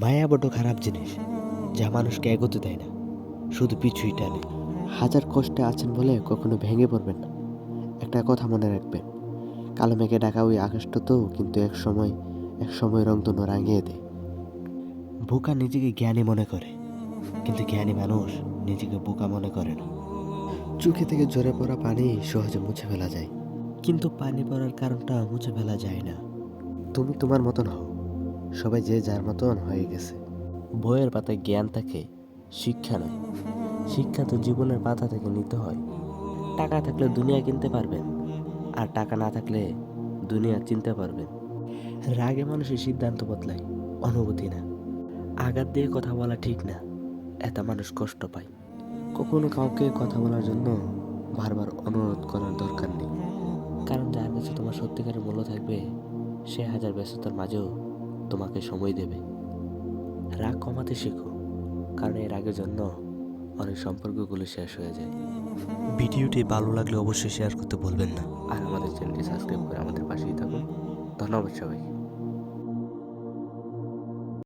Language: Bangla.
মায়া বড্ড খারাপ জিনিস, যা মানুষকে এগোতে দেয় না। শুধু পিছুই টানে। হাজার কষ্টে আছেন বলে কখনো ভেঙে পড়বেন না। একটা কথা মনে রাখবেন, কালো মেঘে ডাকা ওই আকাশটা তো, কিন্তু এক সময় এক সময় রং রংধনু রাঙিয়ে দেয়। বোকা নিজেকে জ্ঞানী মনে করে, কিন্তু জ্ঞানী মানুষ নিজেকে বোকা মনে করে না। চোখে থেকে ঝরে পড়া পানি সহজে মুছে ফেলা যায়। কিন্তু পানি পড়ার কারণটা মুছে ফেলা যায় না। তুমি তোমার মতন হও। সবাই যে যার মতন হয়ে গেছে। বইয়ের পাতায় জ্ঞান থাকে, শিক্ষা নয়। শিক্ষা তো জীবনের পাতা থেকে নিতে হয়। টাকা থাকলে দুনিয়া কিনতে পারবেন, আর টাকা না থাকলে দুনিয়া চিনতে পারবেন। রাগে মানুষের সিদ্ধান্ত বদলায়, অনুভূতি না। আঘাত দিয়ে কথা বলা ঠিক না, এত মানুষ কষ্ট পায়। কখনো কাউকে কথা বলার জন্য বারবার অনুরোধ করার দরকার নেই। কারণ যার কাছে তোমার সত্যিকারের মূল্য থাকবে, সে হাজার ব্যস্ততার মাঝেও তোমাকে সময় দেবে। রাগ কমাতে শেখো কারণ এর রাগের জন্য অনেক সম্পর্কগুলো শেষ হয়ে যায়। ভিডিওটি ভালো লাগলে অবশ্যই শেয়ার করতে বলবেন না। আর আমাদের চ্যানেলটি সাবস্ক্রাইব করে আমাদের পাশেই থাকুন। ধন্যবাদ সবাই